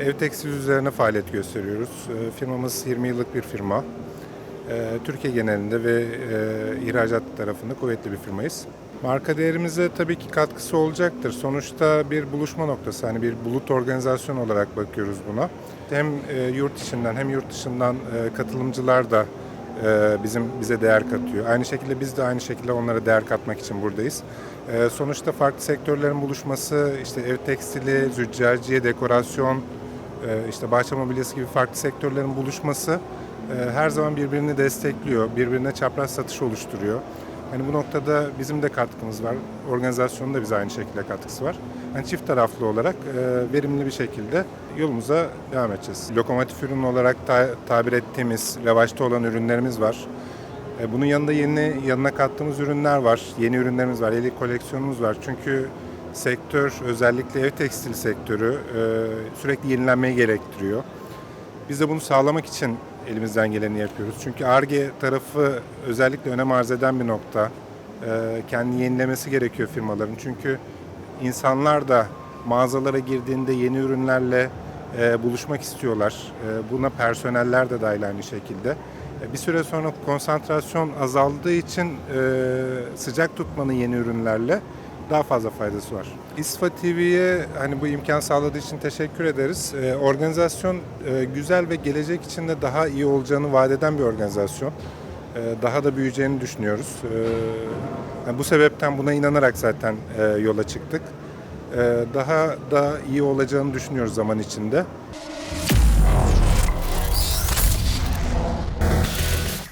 Ev tekstil üzerine faaliyet gösteriyoruz. Ee, Firmamız 20 yıllık bir firma. Ee, Türkiye genelinde ve e, ihracat tarafında kuvvetli bir firmayız. Marka değerimize tabii ki katkısı olacaktır. Sonuçta bir buluşma noktası, hani bir bulut organizasyon olarak bakıyoruz buna. Hem e, yurt içinden hem yurt dışından e, katılımcılar da bizim bize değer katıyor. Aynı şekilde biz de aynı şekilde onlara değer katmak için buradayız. Sonuçta farklı sektörlerin buluşması, işte ev tekstili, züccaciye, dekorasyon, işte bahçe mobilyası gibi farklı sektörlerin buluşması e, her zaman birbirini destekliyor, birbirine çapraz satış oluşturuyor. Hani bu noktada bizim de katkımız var, organizasyonun da bize aynı şekilde katkısı var. Yani çift taraflı olarak e, verimli bir şekilde yolumuza devam edeceğiz. Lokomotif ürün olarak ta- tabir ettiğimiz revaçta olan ürünlerimiz var. E, Bunun yanında yeni yanına kattığımız ürünler var. Yeni ürünlerimiz var, yeni koleksiyonumuz var. Çünkü sektör özellikle ev tekstil sektörü e, sürekli yenilenmeyi gerektiriyor. Biz de bunu sağlamak için elimizden geleni yapıyoruz. Çünkü ARGE tarafı özellikle önem arz eden bir nokta. E, Kendini yenilemesi gerekiyor firmaların. Çünkü insanlar da mağazalara girdiğinde yeni ürünlerle e, buluşmak istiyorlar. Buna personeller de dahil aynı şekilde. Bir süre sonra konsantrasyon azaldığı için sıcak tutmanın yeni ürünlerle daha fazla faydası var. İSFA TV'ye hani bu imkan sağladığı için teşekkür ederiz. E, organizasyon e, güzel ve gelecek için de daha iyi olacağını vaat eden bir organizasyon. E, daha da büyüyeceğini düşünüyoruz. E, yani bu sebepten buna inanarak zaten e, yola çıktık. E, daha da iyi olacağını düşünüyoruz zaman içinde.